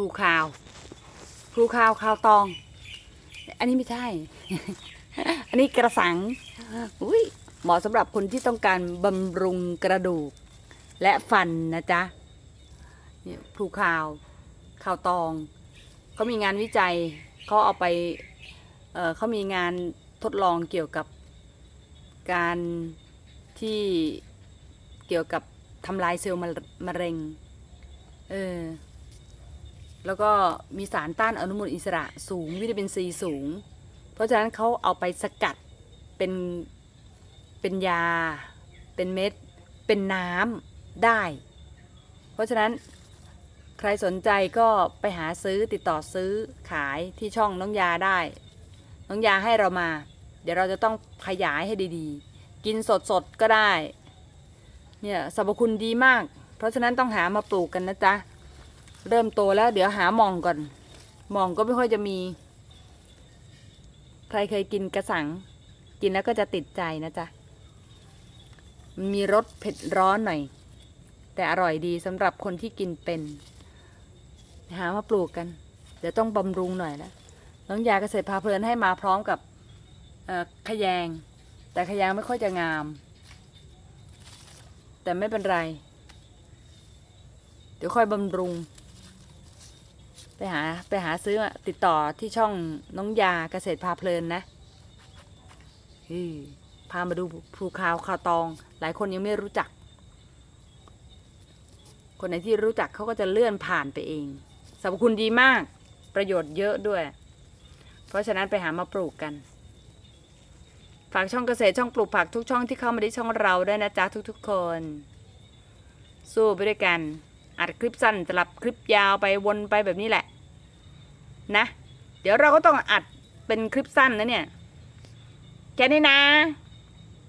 ลูคาวพลูคาวคาวตอง อันนี้ไม่ใช่ อันนี้กระสังอุ้ยเหมาะสำหรับคนที่ต้องการบำรุงกระดูก และฟันนะจ๊ะเนี่ยพลูคาวคาวตองเขามีงานวิจัยเขาเอาไปเเขามีงานทดลองเกี่ยวกับการที่เกี่ยวกับทำลายเซลล์มะเร็ง เออ แล้วก็มีสารต้านอนุมูลอิสระสูงวิตามินซีสูง เพราะฉะนั้นเขาเอาไปสกัดเป็นเป็นยา เป็นเม็ด เป็นน้ำได้ เพราะฉะนั้นใครสนใจก็ไปหาซื้อติดต่อซื้อขายที่ช่องน้องยาได้ น้องยาให้เรามา เดี๋ยวเราจะต้องขยายให้ดีๆ กินสดๆก็ได้ เนี่ยสรรพคุณดีมาก เพราะฉะนั้นต้องหามาปลูกกันนะจ๊ะ เริ่มโตแล้ว เดี๋ยวหาหมองก่อนหมองก็ไม่ค่อยจะมี ใครเคยกินกระสัง กินแล้วก็จะติดใจนะจ๊ะมันมีรสเผ็ดร้อนหน่อย แต่อร่อยดีสำหรับคนที่กินเป็น หามาปลูกกัน เดี๋ยวต้องบำรุงหน่อยนะน้องยาเกษตรพาเพลินให้มาพร้อมกับขยง แต่ขยงไม่ค่อยจะงาม แต่ไม่เป็นไร เดี๋ยวค่อยบำรุง ไปหาไปหาซื้อติดต่อที่ช่องน้องยาเกษตรพาเพลินนะพามาดูภูคาวคาวตอง หลายคนยังไม่รู้จัก คนไหนที่รู้จักเขาก็จะเลื่อนผ่านไปเองสรรพคุณดีมาก ประโยชน์เยอะด้วย เพราะฉะนั้นไปหามาปลูกกัน ฝากช่องเกษตรช่องปลูกผักทุกช่องที่เข้ามาที่ช่องเราด้วยนะจ๊ะทุก ๆ คน สู้ไปด้วยกัน อัดคลิปสั้นสลับคลิปยาวไปวนไปแบบนี้แหละ นะ เดี๋ยวเราก็ต้องอัดเป็นคลิปสั้นนะเนี่ยแค่นี้นะ